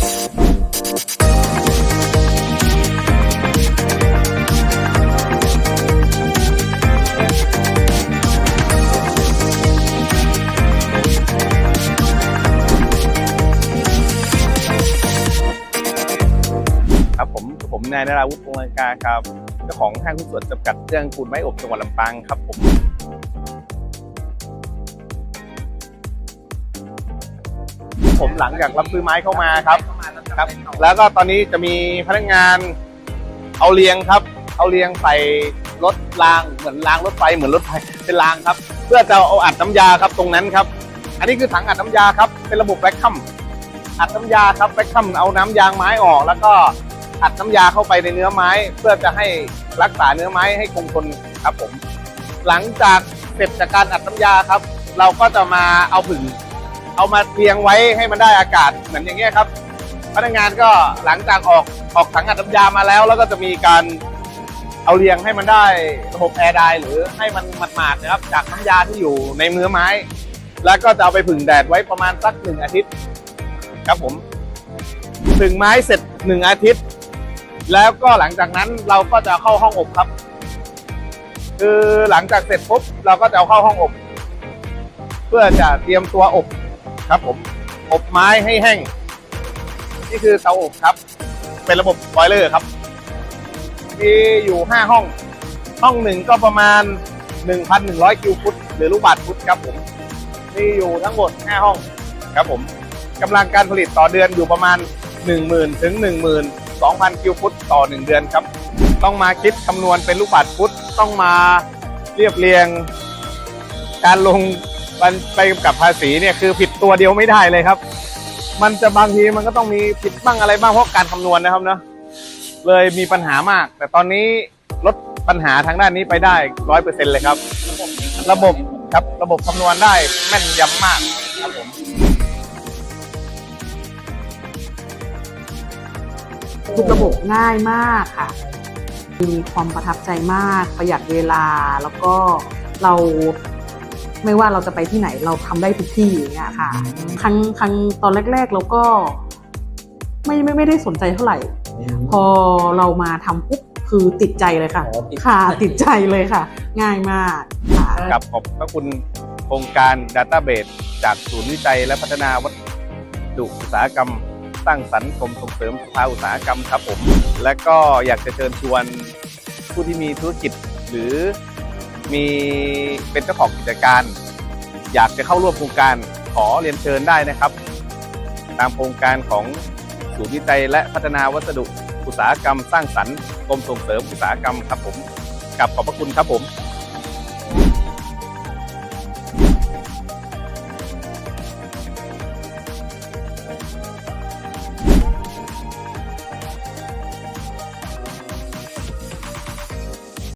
ครับผมผมนายนราวุฒิพงศ์ลังกาครับเจ้าของห้างหุ้นส่วนจำกัดเรื่องกูลไม้อบจังหวัดลำปางครับผม ผมหลังจากรับซื้อไม้เข้ามาครับครับ แล้วก็ตอนนี้จะมีพนักงานเอาเรียงครับ เอาเรียงใส่รถรางเหมือนรางรถไฟเหมือนรถไฟเป็นรางครับ เพื่อจะเอาอัดน้ำยาครับตรงนั้นครับ อันนี้คือถังอัดน้ำยาครับเป็นระบบแวคคัมอัดน้ำยาครับแวคคัมเอาน้ำยางไม้ออก แล้วก็อัดน้ำยาเข้าไปในเนื้อไม้ เพื่อจะให้รักษาเนื้อไม้ให้คงทนครับผม หลังจากเสร็จจากการอัดน้ำยาครับ เราก็จะมาเอาผึ่ง เอามาเรียงไว้ให้มันได้อากาศเหมือนอย่างเงี้ยครับ พนักงานก็หลังจากออกออกถังอัดน้ำยามาแล้ว แล้วก็จะมีการเอาเรียงให้มันได้ระบบแอร์ไดหรือให้มันหมาดๆนะครับจากน้ำยาที่อยู่ในเนื้อไม้ แล้วก็จะเอาไปผึ่งแดดไว้ประมาณสักหนึ่งอาทิตย์ครับผมผึ่งไม้เสร็จหนึ่งอาทิตย์ แล้วก็หลังจากนั้นเราก็จะเข้าห้องอบครับ คือหลังจากเสร็จปุ๊บเราก็จะเอาเข้าห้องอบ เพื่อจะเตรียมตัวอบ ครับผมอบไม้ให้แห้ง นี่คือเตาอบครับ เป็นระบบบเลอร์ครับ มีอยู่ 5 ห้อง ห้องหนึ่งก็ประมาณ 1,100 คิวฟุต หรือลูกบาศฟุตครับผม มีอยู่ทั้งหมด 5 ห้องครับผมกำลังการผลิตต่อเดือนอยู่ประมาณ 10,000 ถึง 12,000 คิวฟุตต่อ 1 เดือนครับ ต้องมาคิดคำนวณเป็นลูกบาศฟุต ต้องมาเรียบเรียง การลง มันไปกับภาษีเนี่ยคือผิดตัวเดียวไม่ได้เลยครับ มันจะบางทีมันก็ต้องมีผิดบ้างอะไรบ้างเพราะการคำนวณนะครับเนอะเลยมีปัญหามาก แต่ตอนนี้ลดปัญหาทางด้านนี้ไปได้ร้อยเปอร์เซ็นเลยครับ ระบบครับระบบคำนวณได้แม่นยำมากครับผมทุกระบบง่ายมากค่ะ มีความประทับใจมากประหยัดเวลาแล้วก็เรา ไม่ว่าเราจะไปที่ไหนเราทำได้ทุกที่อย่างเงี้ยค่ะ ครั้งครั้งตอนแรก ๆ เราก็ ไม่ไม่ไม่ได้สนใจเท่าไหร่ พอเรามาทำปุ๊บคือติดใจเลยค่ะอ๋อติดค่ะติดใจเลยค่ะ ง่ายมากค่ะกับขอบพระคุณโครงการ Database จากศูนย์วิจัยและพัฒนาวัสดุอุตสาหกรรมสร้างสรรค์กรมส่งเสริมสภาอุตสาหกรรมครับผม และก็อยากจะเชิญชวนผู้ที่มีธุรกิจหรือ มีเป็นเจ้าของกิจการ อยากจะเข้าร่วมโครงการขอเรียนเชิญได้นะครับ ตามโครงการของศูนย์วิจัยและพัฒนาวัสดุอุตสาหกรรม สร้างสรรค์กรมส่งเสริมอุตสาหกรรมครับผมกับขอบพระคุณครับผม